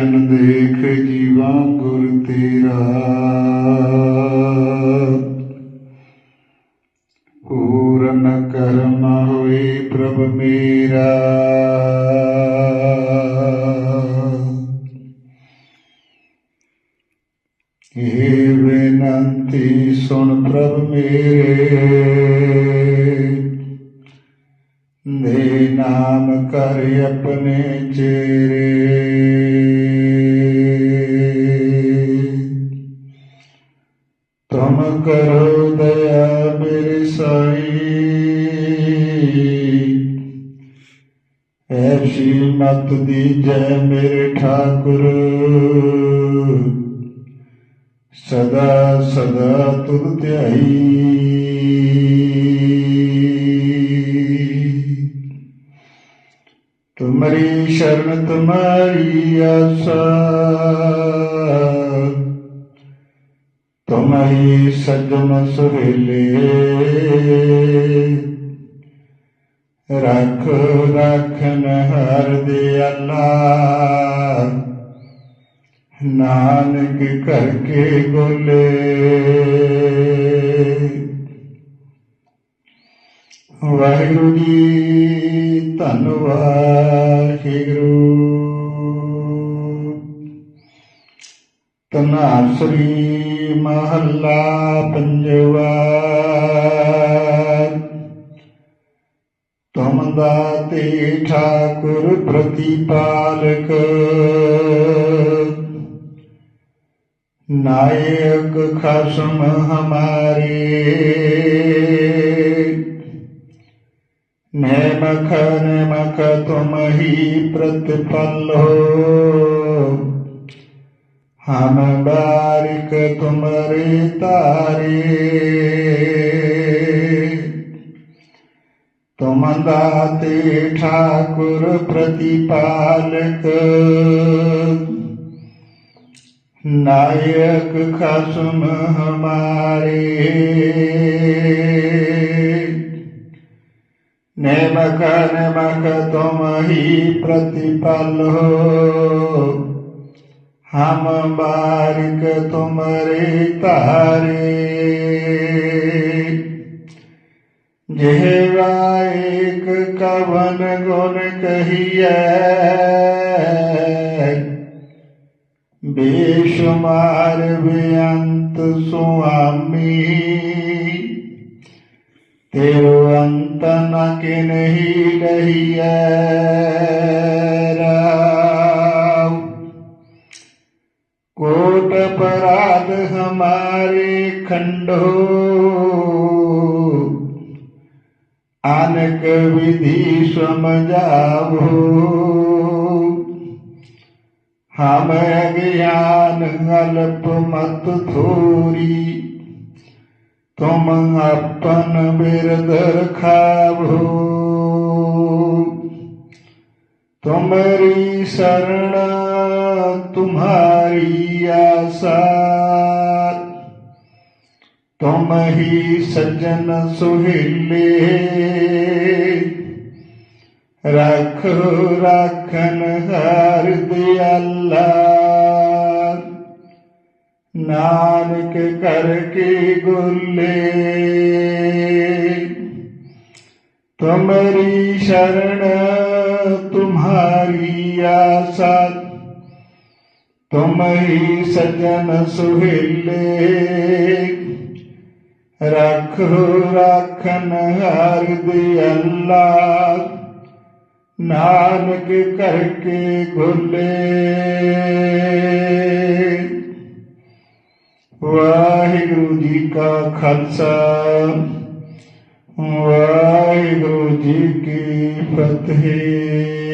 ਦਰਸ਼ਨ ਦੇਖ ਜੀਵਾ ਗੁਰ ਤੇਰਾ। ਪੂਰਨ ਕਰਮ ਹੋਏ ਪ੍ਰਭ ਮੇਰਾ। ਇਹ ਬੇਨੰਤੀ ਸੁਣ ਪ੍ਰਭ ਮੇਰੇ। ਦੇ ਨਾਮ ਕਰ ਆਪਣੇ ਚੇਰੇ। ਤੁਮ ਕਰੋ ਦਇਆ ਮੇਰੇ ਸਾਈ। ਐਸੀ ਮਤ ਦੀਜੈ ਮੇਰੇ ਠਾਕੁਰ। ਸਦਾ ਸਦਾ ਤੁਧ ਧਿਆਈ। ਤੁਮਰੀ ਸ਼ਰਨ ਤੁਮਾਰੀ ਆਸਾ। ਤੁਮਹੀ ਸਜਣ ਸੁਹੇਲੇ ਰੱਖ ਰੱਖਨ ਹਰ ਦਿਆਲਾ ਨਾਨਕ ਕਰਕੇ ਬੋਲੇ ਵਾਹਿਗੁਰੂ ਜੀ ਧੰਨਵਾਦ ਵਾਹਿਗੁਰੂ ਤਨਾਸਰੀ ਮਹੱਲਾ ਪੰਜਵਾ। ਤੁਮ ਦਾਤੇ ਠਾਕੁਰ ਪ੍ਰਤੀਪਾਲਕ। ਨਾਇਕ ਖਸਮ ਹਮਾਰੇ। ਨੈਮਖ ਨੈਮਖ ਤੁਮ ਹੀ ਪ੍ਰਤਿਪਲ ਹੋ। हम बारिक तुमरे तारे। तुम दाते ठाकुर प्रतिपालक। नायक खसुम हमारे। नेमक नेमक तुम ही प्रतिपल हो। हम बारिक तुमरे तारे जेवा एक कवन गुण कहिए। बेशुमार बेअंत स्वामी तेरो अंत न कि नहीं रही है आनक विधि समझावो हम अज्ञान अल्प मत थोरी, तुम अपन बिरदर खावो तुमरी शरण, तुम्हारी आशा तुम ही सज्जन सुहिले रख, राखन हर दयाला नानक करके गुले तुम्हारी शरण, तुम्हारी आशा। तुम ही सजन सुहेले ਰੱਖੋ ਰੱਖਨ ਹਰ ਦੀ ਅੱਲਾ ਨਾਨਕ ਕਰਕੇ ਖੁੱਲੇ। ਵਾਹਿਗੁਰੂ ਜੀ ਕਾ ਖਾਲਸਾ, ਵਾਹਿਗੁਰੂ ਜੀ ਕੀ ਫਤਿਹ।